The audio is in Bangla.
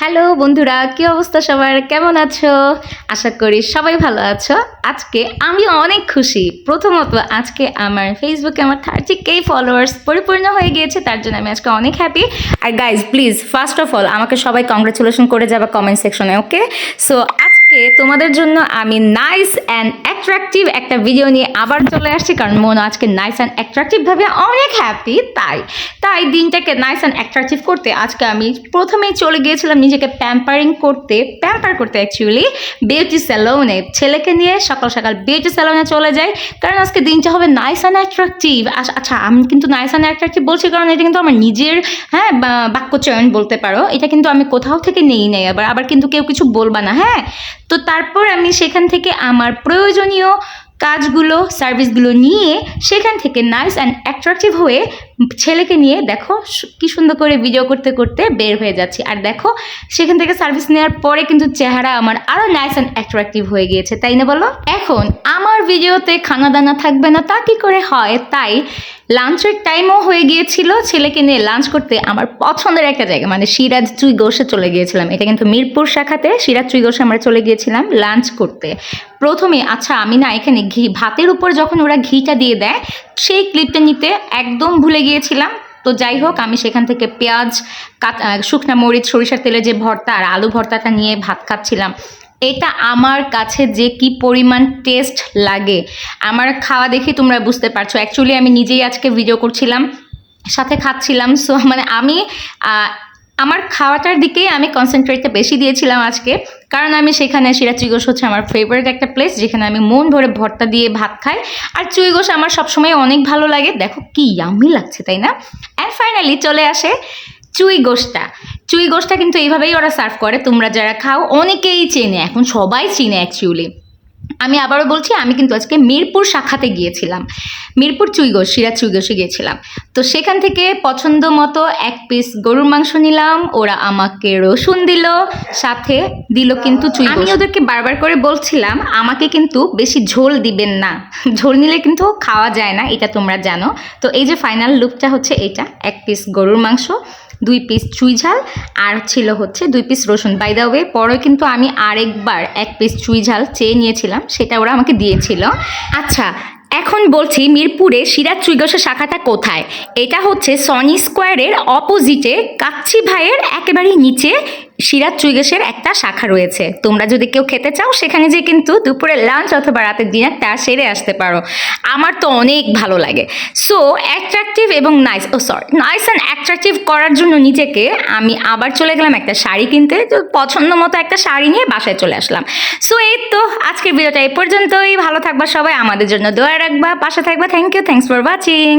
হ্যালো বন্ধুরা, কি অবস্থা সবার? কেমন আছো? আশা করি সবাই ভালো আছো। আজকে আমি অনেক খুশি। প্রথমত আজকে আমার ফেসবুকে আমার থার্টি কে ফলোয়ার্স পরিপূর্ণ হয়ে গিয়েছে, তার জন্য আমি আজকে অনেক happy R guys please first of all আমাকে সবাই কংগ্রেচুলেশন করে যাবে কমেন্ট সেকশনে ওকে সো আজকে তোমাদের জন্য আমি নাইস অ্যান্ড অ্যাট্রাকটিভ একটা ভিডিও নিয়ে আবার চলে আসছি, কারণ মন আজকে নাইস অ্যান্ড অ্যাট্রাকটিভ ভাবে অনেক হ্যাপি তাই। তাই দিনটাকে নাইস অ্যান্ড অ্যাট্রাকটিভ করতে আজকে আমি প্রথমেই চলে গিয়েছিলাম নিজেকে প্যাম্পারিং করতে প্যাম্পার করতে অ্যাকচুয়ালি বিউটি স্যালনে ছেলেকে নিয়ে সকাল সকাল বিউটি স্যালনে চলে যাই, কারণ আজকে দিনটা হবে নাইস অ্যান্ড অ্যাট্রাকটিভ আচ্ছা আমি কিন্তু নাইস অ্যান্ড অ্যাট্রাকটিভ বলছি কারণ এটা কিন্তু আমার নিজের হ্যাঁ বা- বাক্যচয়ন বলতে পারো। এটা কিন্তু আমি কোথাও থেকে নেই নেই, আবার আবার কিন্তু কেউ কিছু বলবা না হ্যাঁ? তো তারপর আমি সেখান থেকে আমার প্রয়োজনীয় কাজগুলো, সার্ভিসগুলো নিয়ে সেখান থেকে নাইস অ্যান্ড অ্যাট্রাকটিভ হয়ে ছেলেকে নিয়ে দেখো কি সুন্দর করে ভিডিও করতে করতে বের হয়ে যাচ্ছি। আর দেখো, সেখান থেকে সার্ভিস নেওয়ার পরে কিন্তু চেহারা আমার আরও নাইস অ্যান্ড অ্যাট্রাকটিভ হয়ে গিয়েছে, তাই না বলো? এখন আমার ভিডিওতে খানা দানা থাকবে না তা কি করে হয়? তাই লাঞ্চের টাইমও হয়ে গিয়েছিল। ছেলেকে নিয়ে লাঞ্চ করতে আমার পছন্দের একটা জায়গা মানে সিরাজ চুই গোষে চলে গিয়েছিলাম। এটা কিন্তু মিরপুর শাখাতে সিরাজ চুই গোষে আমরা চলে গিয়েছিলাম লাঞ্চ করতে। প্রথমে আচ্ছা আমি না এখানে ঘি ভাতের উপর যখন ওরা ঘিটা দিয়ে দেয় সেই ক্লিপটা নিতে একদম ভুলে গিয়েছিলাম। তো যাই হোক আমি সেখান থেকে পেঁয়াজ আহ, শুকনা মরিচ সরিষার তেলে যে ভর্তা আর আলু ভর্তাটা নিয়ে ভাত খাচ্ছিলাম। এটা আমার কাছে যে কি পরিমাণ টেস্ট লাগে। আমার খাওয়া দেখে তোমরা বুঝতে পারছ। অ্যাকচুয়ালি আমি নিজেই আজকে ভিডিও করছিলাম, সাথে খাচ্ছিলাম। সো মানে আমি আমার খাওয়াটার দিকেই আমি কনসেন্ট্রেটটা বেশি দিয়েছিলাম আজকে। কারণ আমি সেখানে সিরা চুইগোস হচ্ছে আমার ফেভারিট একটা প্লেস যেখানে আমি মন ভরে ভর্তা দিয়ে ভাত খাই। আর চুইগোস আমার সবসময় অনেক ভালো লাগে। দেখো কি ইয়াম্মি লাগছে, তাই না? অ্যান্ড ফাইনালি চলে আসে চুই গোষ্ঠটা। চুই গোষ্ঠটা কিন্তু এইভাবেই ওরা সার্ভ করে তোমরা যারা খাও অনেকেই চেনে এখন সবাই চিনে অ্যাকচুয়ালি আমি আবারও বলছি আমি কিন্তু আজকে মিরপুর শাখাতে গিয়েছিলাম। মিরপুর চুইগোস সিরাজ চুইগোসে গিয়েছিলাম। তো সেখান থেকে পছন্দ মতো এক পিস গরুর মাংস নিলাম ওরা আমাকে রসুন দিল সাথে দিল কিন্তু চুই আমি ওদেরকে বারবার করে বলছিলাম আমাকে কিন্তু বেশি ঝোল দিবেন না। ঝোল নিলে কিন্তু খাওয়া যায় না এটা তোমরা জানো। তো এই যে ফাইনাল লুকটা হচ্ছে এটা এক পিস গরুর মাংস দুই পিস চুই ঝাল আর ছিল হচ্ছে দুই পিস রসুন। বাই দা ওয়ে পরে কিন্তু আমি আরেকবার এক পিস চুই ঝাল চেয়ে নিয়েছিলাম, সেটা ওরা আমাকে দিয়েছিল। আচ্ছা এখন বলছি মিরপুরে সিরাজ চুইগসের শাখাটা কোথায়? এটা হচ্ছে সনি স্কোয়ারের অপোজিটে কাচ্ছি ভাইয়ের একেবারেই নিচে সিরাজ চুইগসের একটা শাখা রয়েছে। তোমরা যদি কেউ খেতে চাও, সেখানে যে কিন্তু দুপুরে লাঞ্চ অথবা রাতের ডিনার তা সেরে আসতে পারো। আমার তো অনেক ভালো লাগে। সো অ্যাট্রাকটিভ এবং নাইস ও সরি নাইস অ্যান্ড অ্যাট্রাকটিভ করার জন্য নিজেকে আমি আবার চলে গেলাম একটা শাড়ি কিনতে। তো পছন্দ মতো একটা শাড়ি নিয়ে বাসায় চলে আসলাম। সো এই তো আজকের ভিডিওটা এই পর্যন্তই। ভালো থাকবা সবাই, আমাদের জন্য দোয়া রাখবা, পাশে থাকবা। Thank you thanks for watching